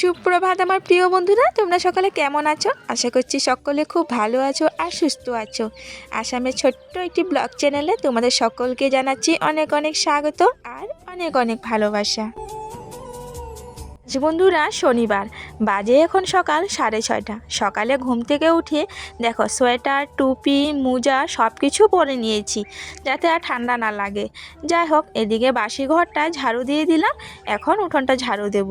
সুপ্রভাত আমার প্রিয় বন্ধুরা, তোমরা সকালে কেমন আছো? আশা করছি সকলে খুব ভালো আছো আর সুস্থ আছো। আসামের ছোট্ট একটি ব্লগ চ্যানেলে তোমাদের সকলকে জানাচ্ছি অনেক অনেক স্বাগত আর অনেক অনেক ভালোবাসা। বন্ধুরা শনিবার। বাজে এখন সকাল সাড়ে ছয়টা। সকালে ঘুম থেকে উঠে দেখো সোয়েটার, টুপি, মোজা সব কিছু পরে নিয়েছি যাতে আর ঠান্ডা না লাগে। যাই হোক, এদিকে বাসি ঘরটা ঝাড়ু দিয়ে দিলাম, এখন উঠোনটা ঝাড়ু দেব।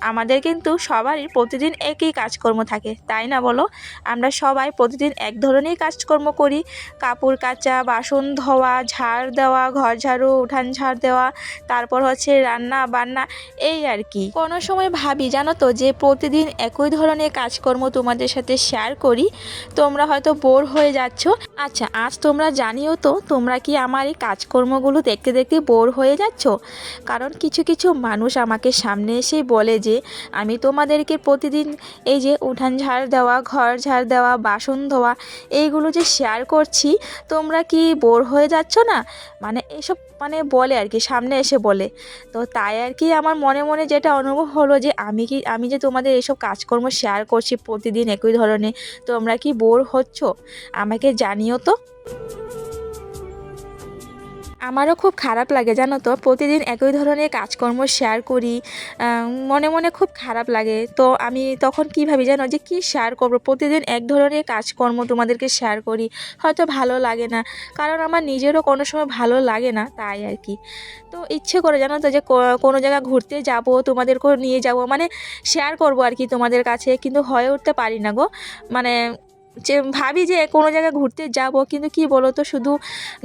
আমাদের কিন্তু সবারই প্রতিদিন একই কাজকর্ম থাকে, তাই না বলো? আমরা সবাই প্রতিদিন এক ধরনের কাজকর্ম করি। কাপড় কাচা, বাসন ধোয়া, ঝাড় দেওয়া, ঘর ঝাড়ু, উঠান ঝাড় দেওয়া, তারপর হচ্ছে রান্না বান্না, এই আর কি। কোনো সময় ভাবি, জানো তো, যে প্রতিদিন একই ধরনের কাজকর্ম তোমাদের সাথে শেয়ার করি। তোমরা হয়তো বোর হয়ে যাচ্ছ। আচ্ছা আজ তোমরা জানিও তো, তোমরা কি আমার এই কাজকর্মগুলো দেখতে দেখতে বোর হয়ে যাচ্ছ? কারণ কিছু কিছু মানুষ আমাকে সামনে এসেই বলে যে, আমি তোমাদেরকে প্রতিদিন এই যে উঠান ঝাড় দেওয়া, ঘর ঝাড় দেওয়া, বাসন ধোয়া, এইগুলো যে শেয়ার করছি, তোমরা কি বোর হয়ে যাচ্ছ না? মানে এসব মানে বলে আর কি, সামনে এসে বলে। তো তাই আর কি আমার মনে মনে যেটা অনুভব হলো যে আমি কি, আমি যে তোমাদের এইসব কাজকর্ম শেয়ার করছি প্রতিদিন একই ধরনের, তোমরা কি বোর হচ্ছ? আমাকে জানিও তো। আমারও খুব খারাপ লাগে, জানো তো? প্রতিদিন একই ধরনের কাজকর্ম শেয়ার করি মনে মনে খুব খারাপ লাগে। তো আমি তখন কী ভাবি জানো যে কী শেয়ার করব? প্রতিদিন এক ধরনের কাজকর্ম তোমাদেরকে শেয়ার করি, হয়তো ভালো লাগে না। কারণ আমার নিজেরও কোনো সময় ভালো লাগে না, তাই আর কি। তো ইচ্ছে করে জানো তো যে কোনো জায়গা ঘুরতে যাব, তোমাদেরকেও নিয়ে যাব মানে শেয়ার করব আর কি তোমাদের কাছে, কিন্তু হয়ে উঠতে পারি না গো। মানে যে ভাবি যে কোনো জায়গায় ঘুরতে যাব, কিন্তু কি বলো তো শুধু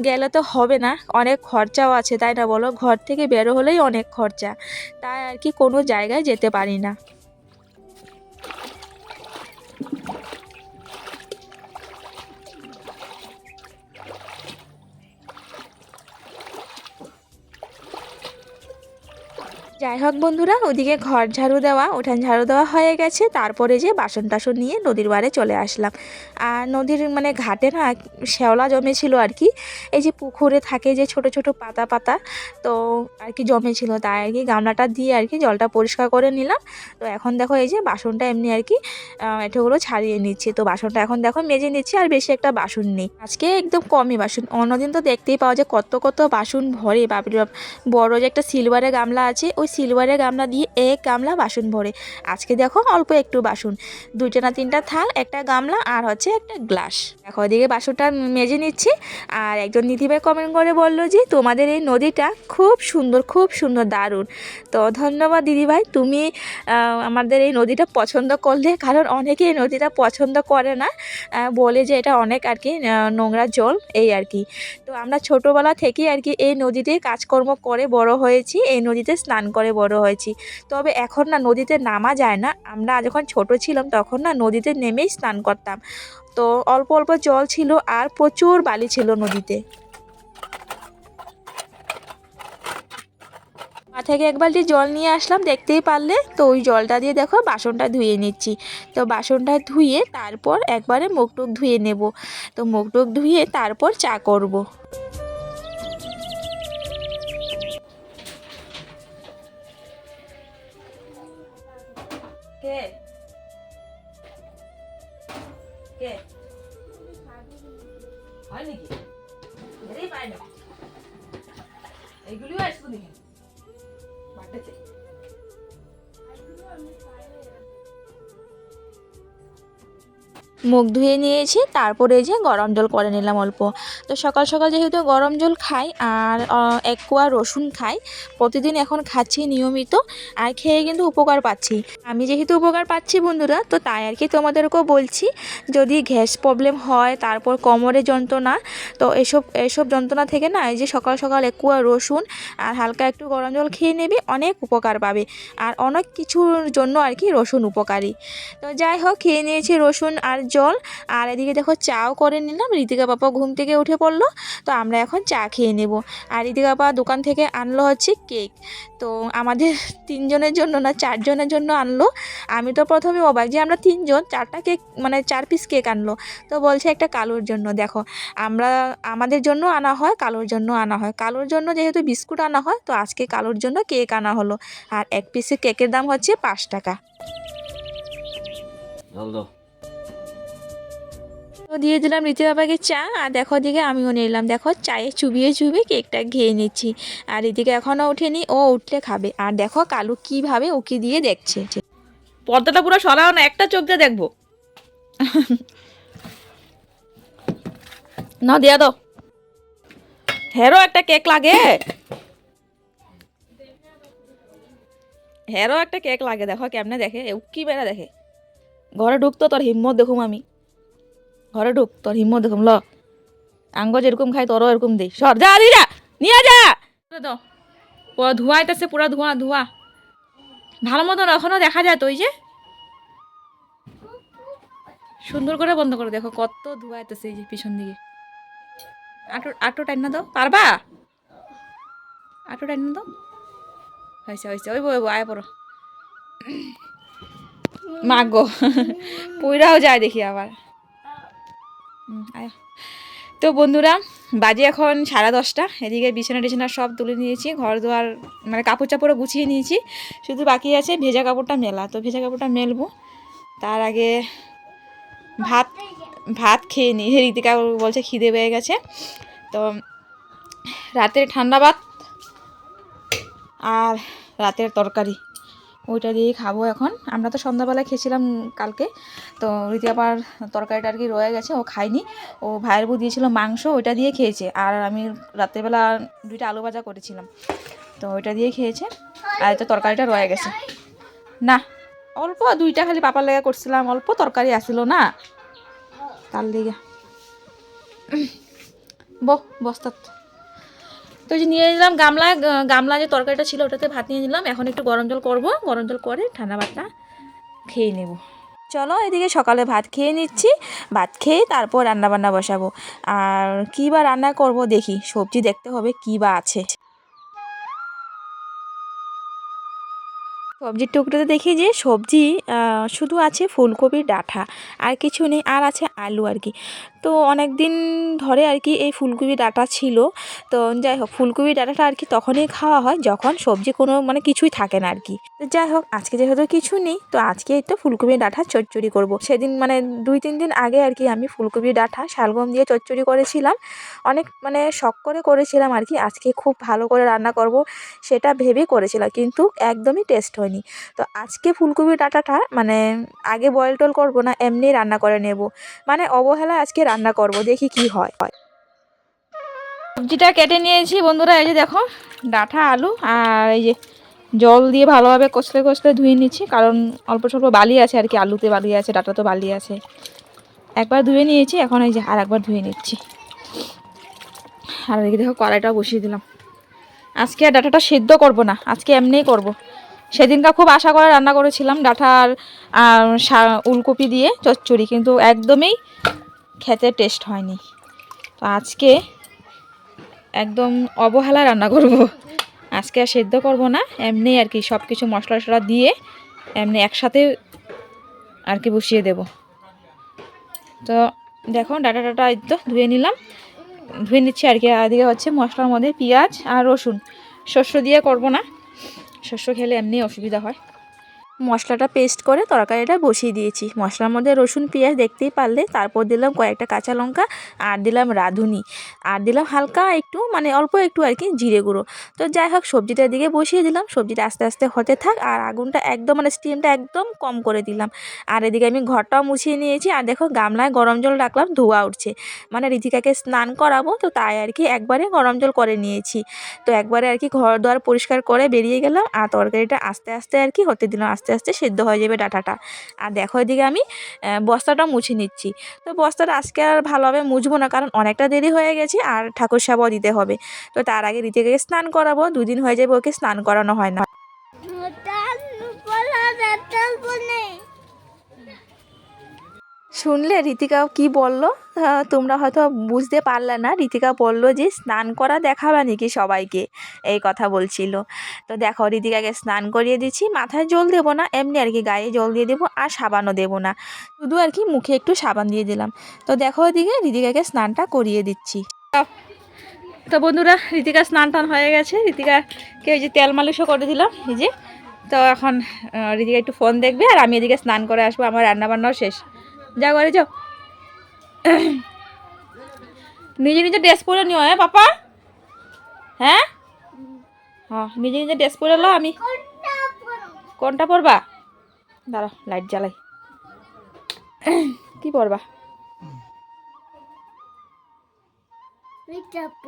গেলে তো হবে না, অনেক খরচাও আছে, তাই না বলো? ঘর থেকে বেরো হলেই অনেক খরচা, তাই আর কি কোনো জায়গায় যেতে পারি না। যাই হোক বন্ধুরা, ওদিকে ঘর ঝাড়ু দেওয়া, উঠান ঝাড়ু দেওয়া হয়ে গেছে। তারপরে যে বাসন টাসন নিয়ে নদীর বারে চলে আসলাম। আর নদীর মানে ঘাটে না শ্যাওলা জমেছিল আর কি। এই যে পুকুরে থাকে যে ছোট ছোট পাতা পাতা, তো আর কি জমেছিল তাই আর কি গামলাটা দিয়ে আর কি জলটা পরিষ্কার করে নিলাম। তো এখন দেখো এই যে বাসনটা এমনি আর কি এঁঠোগুলো ছাড়িয়ে নিচ্ছি। তো বাসনটা এখন দেখো মেজে নিচ্ছি আর বেশি একটা বাসন নেই। আজকে একদম কমই বাসন। অন্যদিন তো দেখতেই পাওয়া যায় কত কত বাসন ভরে, বাপরে বাপ। বড় যে একটা সিলভারের গামলা আছে, ওই সিলভারের গামলা দিয়ে এক গামলা বাসন ভরে। আজকে দেখো অল্প একটু বাসন। দুইটা না তিনটা থাল, একটা গামলা আর হচ্ছে একটা গ্লাস। দেখো ওদিকে বাসনটা মেজে নিচ্ছি আর একজন দিদিভাই কমেন্ট করে বলল যে, তোমাদের এই নদীটা খুব সুন্দর খুব সুন্দর, দারুণ। তো ধন্যবাদ দিদিভাই, তুমি আমাদের এই নদীটা পছন্দ করলে, কারণ অনেকে এই নদীটা পছন্দ করে না বলে যে এটা অনেক আর কি নোংরা জল, এই আর কি। তো আমরা ছোটোবেলা থেকেই আর কি এই নদীতে কাজকর্ম করে বড় হয়েছি, এই নদীতে স্নান করে বড় হয়েছি। তবে এখন না নদীতে নামা যায় না, আমরা যখন ছোট ছিলাম তখন না নদীতে নেমেই স্নান করতাম। তো অল্প অল্প জল ছিল আর প্রচুর বালি ছিল নদীতে। থেকে এক বালতি জল নিয়ে আসলাম, দেখতেই পারলে? তো ওই জলটা দিয়ে দেখো বাসনটা ধুয়ে নিচ্ছি। তো বাসনটা ধুয়ে তারপর একবারে মুখ টুক ধুয়ে নেব। তো মুখ টুক ধুয়ে তারপর চা করব। মুখ ধুয়ে নিয়েছি, তারপরে যে গরম জল করে নিলাম অল্প। তো সকাল সকাল যেহেতু গরম জল খাই আর এক কোয়া রসুন খাই, প্রতিদিন এখন খাচ্ছি নিয়মিত আর খেয়ে কিন্তু উপকার পাচ্ছি। আমি যেহেতু উপকার পাচ্ছি বন্ধুরা, তো তাই আর কি তোমাদেরকেও বলছি, যদি গ্যাস প্রবলেম হয়, তারপর কোমরে যন্ত্রণা, তো এসব এসব যন্ত্রণা থেকে না, এই যে সকাল সকাল এক কোয়া রসুন আর হালকা একটু গরম জল খেয়ে নেবে, অনেক উপকার পাবে। আর অনেক কিছুর জন্য আর কি রসুন উপকারী। তো যাই হোক, খেয়ে নিয়েছি রসুন আর জল আর এদিকে দেখো চাও করে নিলাম। ঋতিকা পাপা ঘুম থেকে উঠে পড়ল। তো আমরা এখন চা খেয়ে নেব। আর ঋতিকা পাপা দোকান থেকে আনলো হচ্ছে কেক। তো আমাদের তিনজনের জন্য না, চারজনের জন্য আনলো। আমি তো প্রথমে অবাক যে আমরা তিনজন চারটা কেক মানে চার পিস কেক আনলো। তো বলছে একটা কালোর জন্য। দেখো, আমরা, আমাদের জন্য আনা হয়, কালোর জন্য আনা হয়। কালোর জন্য যেহেতু বিস্কুট আনা হয়, তো আজকে কালোর জন্য কেক আনা হলো। আর এক পিসের কেকের দাম হচ্ছে পাঁচ টাকা। তো দিয়ে দিলাম রীতি বাবাকে চা, আর দেখো দিকে আমিও নিলাম। দেখো চায়ে চুবিয়ে চুবিয়ে কেকটা ঘেয়ে নিচ্ছি। আর এদিকে এখনও ওঠেনি, ও উঠলে খাবে। আর দেখো কালু কীভাবে উকি দিয়ে দেখছে। পর্দাটা পুরো সরাও না, একটা চোখ দিয়ে দেখব। না, দিয়া দাও। হেরো, একটা কেক লাগে। হেরো, একটা কেক লাগে। দেখো কেমনে দেখে, উকি বেড়া দেখে। ঘরে ঢুকতো তোর হিম্মত দেখুম আমি। ঘরে ঢুক, তোর হিম্মত দেখুম ল। আঙ্গ যেরকম খাই তোরও এরকম দেই সর, যা দি যা, নিয়ে যা। পুরো ধোঁয়া আইতেছে, পুরো ধোঁয়া ধোঁয়া। ভালো মতন এখনও দেখা যায় তো যে? সুন্দর করে বন্ধ করে দেখো, কত ধোঁয়া আইতেছে এই যে পিছন দিকে। আটো আটো টাইন না দাও, পারবা? আটো টাইন না দাও। হয়েছে হয়েছে, ওই বই আয় পড়ো। মাগো পুইরাও যায় দেখি আবার। তো বন্ধুরা, বাজে এখন সাড়ে দশটা। এদিকে বিছানা টিছানা সব তুলে নিয়েছি, ঘর দুয়ার মানে কাপড় চাপড়ও গুছিয়ে নিয়েছি। শুধু বাকি আছে ভেজা কাপড়টা মেলা। তো ভেজা কাপড়টা মেলবো। তার আগে ভাত ভাত খেয়ে নিই ঋতিকা বলছে খিদে পেয়ে গেছে। তো রাতের ঠান্ডা ভাত আর রাতের তরকারি। ওইটা দিয়েই খাব এখন। আমরা তো সন্ধ্যাবেলায় খেয়েছিলাম কালকে। তো রীতি আবার তরকারিটা আর কি রয়ে গেছে, ও খায়নি। ও ভাইয়ের বউ দিয়েছিল মাংস, ওইটা দিয়ে খেয়েছে। আর আমি রাত্রেবেলা দুইটা আলু ভাজা করেছিলাম। তো ওইটা দিয়ে খেয়েছে। আর তো তরকারিটা রয়ে গেছে। না, অল্প দুইটা খালি পাপার লেগে করছিলাম। অল্প তরকারি আসিল না। তার লেগে। বস্তাত। তো যে নিয়ে নিলাম গামলা গামলা যে তরকারিটা ছিল ওটাতে ভাত নিয়ে নিলাম। এখন একটু গরম জল করব। গরম জল করে ঠান্ডা ভাতটা খেয়ে নেব। চলো এদিকে সকালে ভাত খেয়ে নিচ্ছি, ভাত খেয়ে তারপর রান্না বান্না বসাবো। আর কী বা রান্না করব দেখি, সবজি দেখতে হবে কী বা আছে। সবজির টুকরোতে দেখি যে সবজি শুধু আছে ফুলকপির ডাঁটা আর কিছু নেই, আর আছে আলু আর কি। তো অনেক দিন ধরে আর কি এই ফুলকপি ডাঁটা ছিল। তো যাই হোক ফুলকপি ডাঁটাটা আর কি তখনই খাওয়া হয় যখন সবজি কোনো মানে কিছুই থাকে না আর কি। তো যাই হোক, আজকে যেহেতু কিছু নেই, তো আজকে তো ফুলকপি ডাঁটা চচ্চড়ি করব। সেদিন মানে দুই, তিন দিন আগে আর কি আমি ফুলকপি ডাঁটা শালগম দিয়ে চচ্চড়ি করেছিলাম। অনেক মানে শখ করে করেছিলাম আর কি, আজকে খুব ভালো করে রান্না করব সেটা ভেবে করেছিলাম, কিন্তু একদমই টেস্ট হয়নি। তো আজকে ফুলকপি ডাঁটাটা মানে আগে বয়েল টল করব না এমনি রান্না করে নেব। মানে অবহেলা আজকে রান্না করব, দেখি কি হয়। সবজিটা কেটে নিয়েছি বন্ধুরা, এই যে দেখো, ডাঁটা, আলু আর এই যে জল দিয়ে ভালোভাবে কষলে কষলে ধুয়ে নিচ্ছি, কারণ অল্প স্বল্প বালি আছে আর কি, আলুতে বালি আছে, ডাটা তো বালি আছে। একবার ধুয়ে নিয়েছি, এখন এই যে আর একবার ধুয়ে নিচ্ছি। আর এদিকে দেখো কড়াইটা বসিয়ে দিলাম। আজকে আর ডাটাটা সেদ্ধ করব না, আজকে এমনিই করব। সেদিনকা খুব আশা করে রান্না করেছিলাম ডাঁটার আর উলকপি দিয়ে চচ্চড়ি, কিন্তু একদমই খেতে টেস্ট হয়নি। তো আজকে একদম অবহেলা রান্না করব। আজকে আর সেদ্ধ করব না, এমনি আর কি সব কিছু মশলা টশলা দিয়ে এমনি একসাথে আর কি বসিয়ে দেব। তো দেখো ডাটা ডাটা এই তো ধুয়ে নিলাম। ধুয়ে নিচ্ছি আর কি এদিকে হচ্ছে মশলার মধ্যে পেঁয়াজ আর রসুন। শস্য দিয়ে করব না শস্য খেলে এমনি অসুবিধা হয়। মশলাটা পেস্ট করে তরকারিটা বসিয়ে দিয়েছি। মশলার মধ্যে রসুন, পেঁয়াজ দেখতেই পারলে, তারপর দিলাম কয়েকটা কাঁচা লঙ্কা আর দিলাম রাঁধুনি। আর দিলাম হালকা একটু মানে অল্প একটু আর কি জিরে গুঁড়ো। তো যাই হোক, সবজিটার দিকে বসিয়ে দিলাম। সবজিটা আস্তে আস্তে হতে থাক আর আগুনটা একদম মানে স্টিমটা একদম কম করে দিলাম। আর এদিকে আমি ঘরটাও মুছিয়ে নিয়েছি। আর দেখো, গামলায় গরম জল রাখলাম, ধোয়া উঠছে। মানে ঋতিকাকে স্নান করাবো, তো তাই আর কি একবারে গরম জল করে নিয়েছি। তো একবারে আর কি ঘর দোয়ার পরিষ্কার করে বেরিয়ে গেলাম আর তরকারিটা আস্তে আস্তে আর কি হতে দিলাম, আস্তে আস্তে আস্তে সেদ্ধ হয়ে যাবে ডাটাটা। আর দেখো এদিকে আমি বস্তাটা মুছে নিচ্ছি। তো বস্তাটা আজকে আর ভালোভাবে মুছবো না, কারণ অনেকটা দেরি হয়ে গেছে আর ঠাকুর সাবাও দিতে হবে। তো তার আগে রীতিকে স্নান করাবো, দুদিন হয়ে যাবে ওকে স্নান করানো হয় না। শুনলে ঋতিকা কি বলল? তোমরা হয়তো বুঝতে পারলে না। ঋতিকা বলল যে, স্নান করা দেখাবে নাকি সবাইকে? এই কথা বলছিল। তো দেখো ঋতিকাকে স্নান করিয়ে দিচ্ছি। মাথায় জল দেবো না, এমনি আর কি গায়ে জল দিয়ে দেবো আর সাবানও দেবো না। শুধু আর কি মুখে একটু সাবান দিয়ে দিলাম। তো দেখো ওদিকে ঋতিকাকে স্নানটা করিয়ে দিচ্ছি। তো বন্ধুরা ঋতিকা স্নান টান হয়ে গেছে। ঋতিকাকে ওই যে তেল মালিশও করে দিলাম, এই যে। তো এখন ঋতিকা একটু ফোন দেখবে আর আমি এদিকে স্নান করে আসব। আমার রান্না বান্নাও শেষ। যা ঘরে যাও। নিজে নিজে ড্রেস পরে নিও হ্যাঁ পাপা? হ্যাঁ? হ্যাঁ নিজে নিজে ড্রেস পরে লো আমি কোনটা পরবা? দাঁড়াও লাইট জ্বালাই। কি পরবা?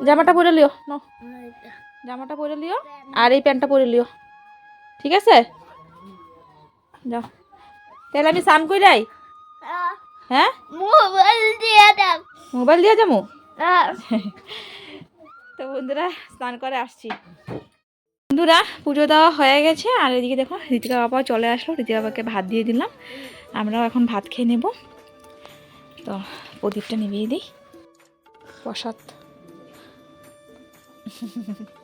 জামাটা পরে লিও নো জামাটা পরে লিও, আর এই প্যান্টটা পরে লিও। ঠিক আছে? যাও। তাহলে আমি স্নান কই যাই হ্যাঁ? মোবাইল দিয়ে দাও মোবাইল দিয়ে যাব তো বন্ধুরা স্নান করে আসছি। বন্ধুরা পুজো দেওয়া হয়ে গেছে আর এদিকে দেখো ঋতিকা বাবা চলে আসলো। ঋতিকা বাবাকে ভাত দিয়ে দিলাম। আমরাও এখন ভাত খেয়ে নেব। তো প্রদীপটা নিভিয়ে দিই। প্রসাদ।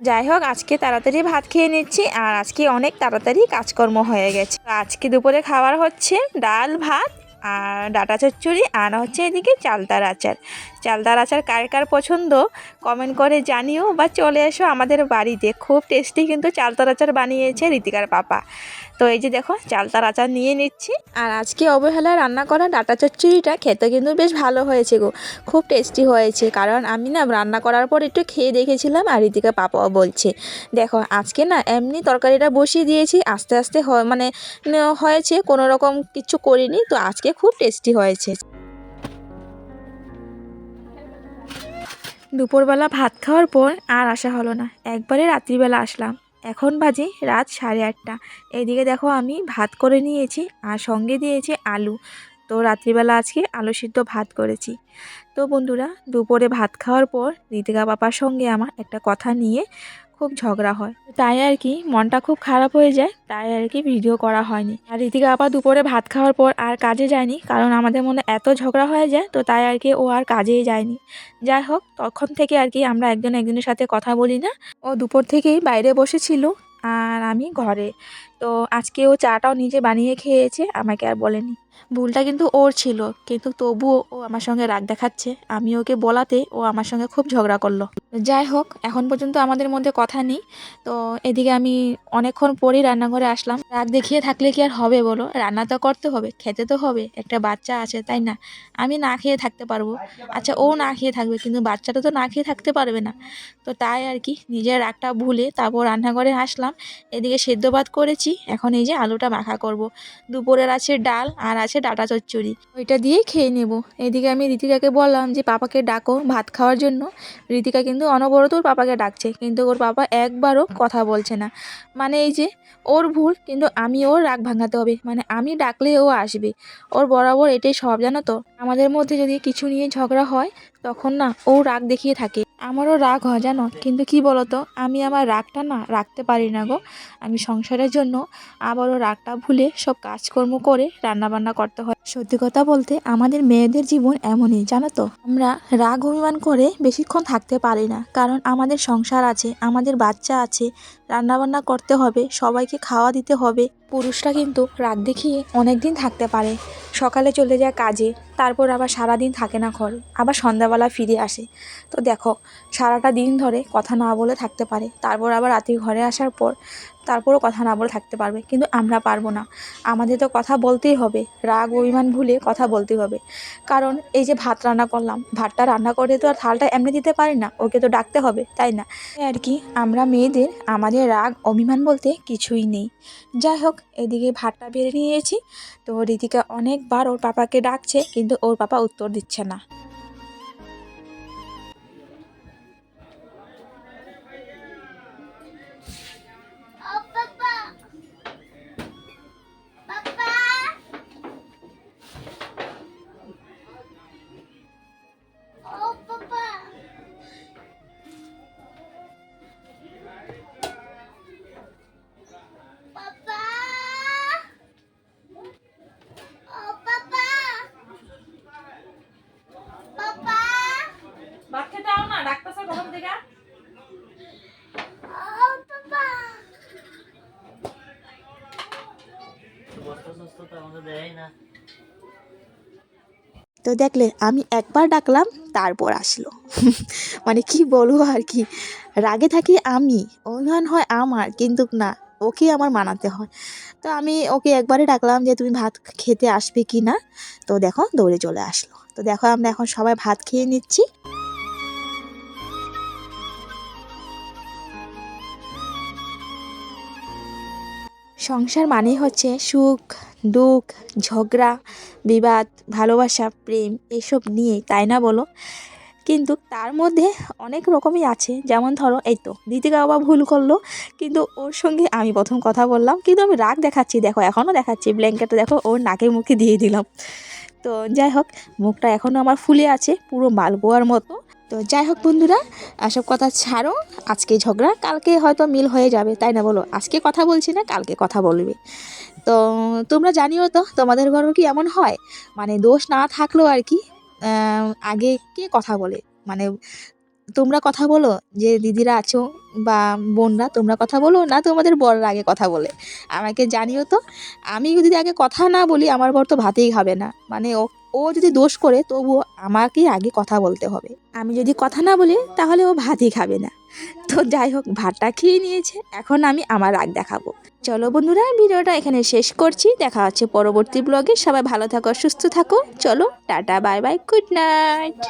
যাই হোক, আজকে তাড়াতাড়ি ভাত খেয়ে নিচ্ছি আর আজকে অনেক তাড়াতাড়ি কাজকর্ম হয়ে গেছে। আজকে দুপুরে খাবার হচ্ছে ডাল, ভাত আর ডাটা চচ্চড়ি আর হচ্ছে এদিকে চালতার আচার। চালতার আচার কার কার পছন্দ কমেন্ট করে জানিও বা চলে এসো আমাদের বাড়িতে। খুব টেস্টি কিন্তু চালতার আচার বানিয়েছে ঋতিকার পাপা। তো এই যে দেখো, চালতার আচার নিয়ে নিচ্ছি। আর আজকে অবহেলায় রান্না করা ডাটা চচ্চড়িটা খেতে কিন্তু বেশ ভালো হয়েছে গো। খুব টেস্টি হয়েছে, কারণ আমি না রান্না করার পর একটু খেয়ে দেখেছিলাম আর ঋতিকা পাপাও বলছে, দেখো, আজকে না এমনি তরকারিটা বসিয়ে দিয়েছি, আস্তে আস্তে মানে হয়েছে, কোনো রকম কিছু করিনি, তো আজকে খুব টেস্টি হয়েছে। দুপুরবেলা ভাত খাওয়ার পর আর আসা হলো না। একবারে রাত্রিবেলা আসলাম। এখন বাজে রাত সাড়ে আটটা। এদিকে দেখো আমি ভাত করে নিয়েছি আর সঙ্গে দিয়েছি আলু। তো রাত্রিবেলা আজকে আলু সিদ্ধ ভাত করেছি। তো বন্ধুরা, দুপুরে ভাত খাওয়ার পর ঋতিকা বাবার সঙ্গে আমার একটা কথা নিয়ে খুব ঝগড়া হয়। তাই আর কি, মনটা খুব খারাপ হয়ে যায়, তাই আর কি ভিডিও করা হয়নি। আর ঋতিকা আপা দুপুরে ভাত খাওয়ার পর আর কাজে যায়নি, কারণ আমাদের মনে এত ঝগড়া হয়ে যায়, তো তাই আর কি ও আর কাজেই যায়নি। যাই হোক, তখন থেকে আর কি আমরা একজন একজনের সাথে কথা বলি না। ও দুপুর থেকেই বাইরে বসেছিল, আর আমি ঘরে। তো আজকে ও চাটাও নিজে বানিয়ে খেয়েছে, আমাকে আর বলেনি। ভুলটা কিন্তু ওর ছিল, কিন্তু তবুও ও আমার সঙ্গে রাগ দেখাচ্ছে। আমি ওকে বলাতে ও আমার সঙ্গে খুব ঝগড়া করল। যাই হোক, এখন পর্যন্ত আমাদের মধ্যে কথা নেই। তো এদিকে আমি অনেকক্ষণ পরেই রান্নাঘরে আসলাম। রাগ দেখিয়ে থাকলে কি আর হবে বলো? রান্না তো করতে হবে, খেতে তো হবে, একটা বাচ্চা আছে, তাই না? আমি না খেয়ে থাকতে পারব। আচ্ছা ও না খেয়ে থাকবে, কিন্তু বাচ্চাটা তো না খেয়ে থাকতে পারবে না। তো তাই আর কি, নিজের রাগটা ভুলে তারপর রান্নাঘরে আসলাম। এদিকে সেদ্ধ ভাত করেছি এখন এই যে আলুটা মাখা করব। দুপুরের আছে ডাল আর আছে ডাটা চচ্চড়ি। ওইটা দিয়েই খেয়ে নেব। এদিকে আমি ঋতিকাকে বললাম যে, পাপাকে ডাকো ভাত খাওয়ার জন্য। ঋতিকা কিন্তু অনবরত ওর পাপাকে ডাকছে, কিন্তু ওর পাপা একবারও কথা বলছে না। মানে এই যে, ওর ভুল, কিন্তু আমি ওর রাগ ভাঙাতে হবে। মানে আমি ডাকলে ও আসবে। ওর বরাবর এটাই সব জানো তো? আমাদের মধ্যে যদি কিছু নিয়ে ঝগড়া হয়, তখন না ও রাগ দেখিয়ে থাকে। আমারও রাগ হয় জানো? কিন্তু কি বলতো? আমি আমার রাগটা না রাখতে পারি না গো। আমি সংসারের জন্য আবারও রাগটা ভুলে সব কাজকর্ম করে রান্নাবান্না করতে হয়। সত্যি কথা বলতে আমাদের মেয়েদের জীবন এমনই, জানো তো? আমরা রাগ অভিমান করে বেশিক্ষণ থাকতে পারি না, কারণ আমাদের সংসার আছে, আমাদের বাচ্চা আছে, রান্নাবান্না করতে হবে, সবাইকে খাওয়া দিতে হবে। পুরুষরা কিন্তু রাগ দেখিয়ে অনেক দিন থাকতে পারে। সকালে চলে যায় কাজে, তারপর আবার সারা দিন থাকে না ঘরে, আবার সন্ধ্যাবেলা ফিরে আসে। তো দেখো, সারাটা দিন ধরে কথা না বলে থাকতে পারে, তারপর আবার রাতে ঘরে আসার পর তারপরও কথা না বলে থাকতে পারবে। কিন্তু আমরা পারব না। আমাদের তো কথা বলতেই হবে। রাগ অভিমান ভুলে কথা বলতেই হবে। কারণ এই যে ভাত রান্না করলাম, ভাতটা রান্না করে তো আর থালটা এমনি দিতে পারি না। ওকে তো ডাকতে হবে, তাই না? আর কি, আমরা মেয়েদের আমাদের রাগ, অভিমান বলতে কিছুই নেই। যাই হোক, এদিকে ভাতটা বেড়ে নিয়েছি। তো ঋতিকা অনেকবার ওর পাপাকে ডাকছে, কিন্তু ওর পাপা উত্তর দিচ্ছে না। তো দেখলে, আমি একবার ডাকলাম, তারপর আসলো। মানে কি বলব আর কি? রাগে থাকি আমি অভিমান হয় আমার, কিন্তু না, ওকে আমার মানাতে হয়। তো আমি ওকে একবারে ডাকলাম যে, তুমি ভাত খেতে আসবে কি না? তো দেখো, দৌড়ে চলে আসলো। তো দেখো, আমরা এখন সবাই ভাত খেয়ে নিচ্ছি। সংসার মানেই হচ্ছে সুখ। দুঃখ, ঝগড়া, বিবাদ, ভালোবাসা, প্রেম এসব নিয়ে, তাই না বলো? কিন্তু তার মধ্যে অনেক রকমই আছে। যেমন ধরো, এই তো দিদিকা বাবা ভুল করল, কিন্তু ওর সঙ্গে আমি প্রথম কথা বললাম, কিন্তু আমি রাগ দেখাচ্ছি, দেখো, এখনও দেখাচ্ছি ব্ল্যাঙ্কেটটা দেখো, ওর নাকে মুখে দিয়ে দিলাম। তো যাই হোক, মুখটা এখনও আমার ফুলে আছে, পুরো মালপোয়ার মতো। তো যাই হোক বন্ধুরা, এসব কথা ছাড়ো, আজকে ঝগড়া, কালকে হয়তো মিল হয়ে যাবে, তাই না বলো? আজকে কথা বলছি না, কালকে কথা বলবে। তো তোমরা জানিও তো, তোমাদের ঘরেও কি এমন হয়? মানে দোষ না থাকলেও আর কি আগে কে কথা বলে? মানে তোমরা কথা বলো, যে দিদিরা আছো বা বোনরা, তোমরা কথা বলো না তোমাদের বড়রা আগে কথা বলে। আমাকে জানিও তো, আমি যদি আগে কথা না বলি, আমার বর তো ভাতেই খাবে না। মানে ও ও যদি দোষ করে, তবুও আমাকেই আগে কথা বলতে হবে। আমি যদি কথা না বলি, তাহলে ও ভাতই খাবে না। তো যাই হোক, ভাতটা খেয়ে নিয়েছে। এখন আমি আমার রাগ দেখাবো। চলো বন্ধুরা, ভিডিওটা এখানে শেষ করছি। দেখা হচ্ছে পরবর্তী ব্লগে সবাই ভালো থাকো, সুস্থ থাকো। চলো, tata, bye bye good night